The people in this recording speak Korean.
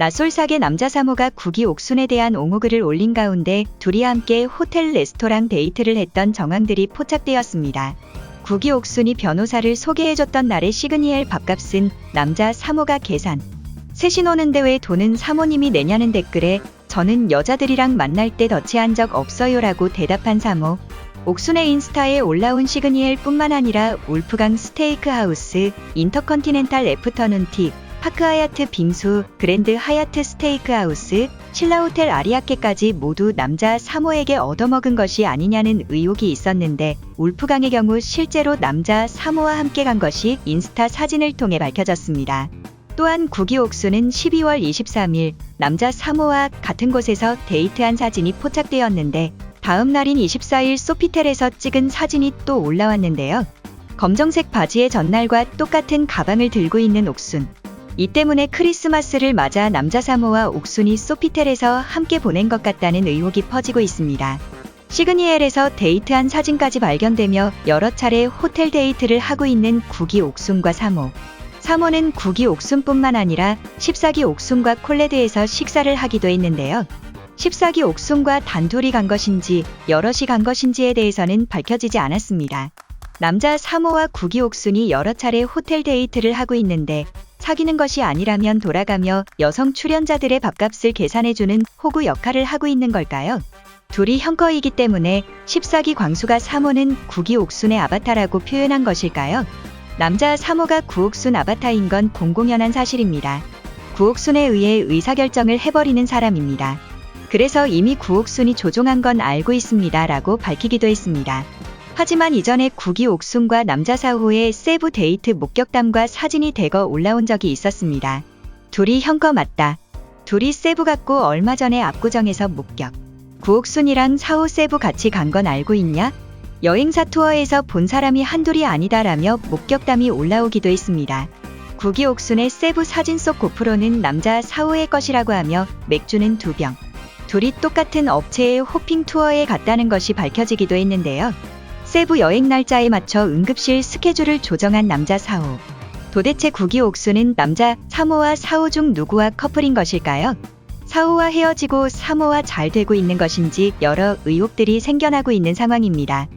낯솔사계 남자 사모가 국이 옥순에 대한 옹호글을 올린 가운데 둘이 함께 호텔 레스토랑 데이트를 했던 정황들이 포착되었습니다. 국이 옥순이 변호사를 소개해줬던 날의 시그니엘 밥값은 남자 사모가 계산. 셋이 노는데 왜 돈은 사모님이 내냐는 댓글에 저는 여자들이랑 만날 때 더치한 적 없어요라고 대답한 사모. 옥순의 인스타에 올라온 시그니엘 뿐만 아니라 울프강 스테이크 하우스, 인터컨티넨탈 애프터눈 티, 파크 하얏트 빙수, 그랜드 하얏트 스테이크 하우스, 신라 호텔 아리아케까지 모두 남자 사모에게 얻어먹은 것이 아니냐는 의혹이 있었는데 울프강의 경우 실제로 남자 사모와 함께 간 것이 인스타 사진을 통해 밝혀졌습니다. 또한 구기 옥수는 12월 23일 남자 사모와 같은 곳에서 데이트한 사진이 포착되었는데 다음 날인 24일 소피텔에서 찍은 사진이 또 올라왔는데요. 검정색 바지의 전날과 똑같은 가방을 들고 있는 옥순. 이 때문에 크리스마스를 맞아 남자 사모와 옥순이 소피텔에서 함께 보낸 것 같다는 의혹이 퍼지고 있습니다. 시그니엘에서 데이트한 사진까지 발견되며 여러 차례 호텔 데이트를 하고 있는 구기 옥순과 사모. 사모는 구기 옥순뿐만 아니라 14기 옥순과 콜레드에서 식사를 하기도 했는데요. 14기 옥순과 단둘이 간 것인지 여럿이 간 것인지에 대해서는 밝혀지지 않았습니다. 남자 사모와 구기 옥순이 여러 차례 호텔 데이트를 하고 있는데 사귀는 것이 아니라면 돌아가며 여성 출연자들의 밥값을 계산해주는 호구 역할을 하고 있는 걸까요? 둘이 형거이기 때문에 14기 광수가 사모는 구기 옥순의 아바타라고 표현한 것일까요? 남자 사모가 구옥순 아바타인 건 공공연한 사실입니다. 구옥순에 의해 의사결정을 해버리는 사람입니다. 그래서 이미 구옥순이 조종한 건 알고 있습니다. 라고 밝히기도 했습니다. 하지만 이전에 구기 옥순과 남자 사호의 세부 데이트 목격담과 사진이 대거 올라온 적이 있었습니다. 둘이 형거 맞다. 둘이 세부 같고 얼마 전에 압구정에서 목격. 구옥순이랑 사호 세부 같이 간 건 알고 있냐? 여행사 투어에서 본 사람이 한둘이 아니다라며 목격담이 올라오기도 했습니다. 구기 옥순의 세부 사진 속 고프로는 남자 사호의 것이라고 하며 맥주는 두 병. 둘이 똑같은 업체의 호핑 투어에 갔다는 것이 밝혀지기도 했는데요. 세부 여행 날짜에 맞춰 응급실 스케줄을 조정한 남자 사호. 도대체 구기 옥수는 남자 3호와 4호 중 누구와 커플인 것일까요? 4호와 헤어지고 3호와 잘 되고 있는 것인지 여러 의혹들이 생겨나고 있는 상황입니다.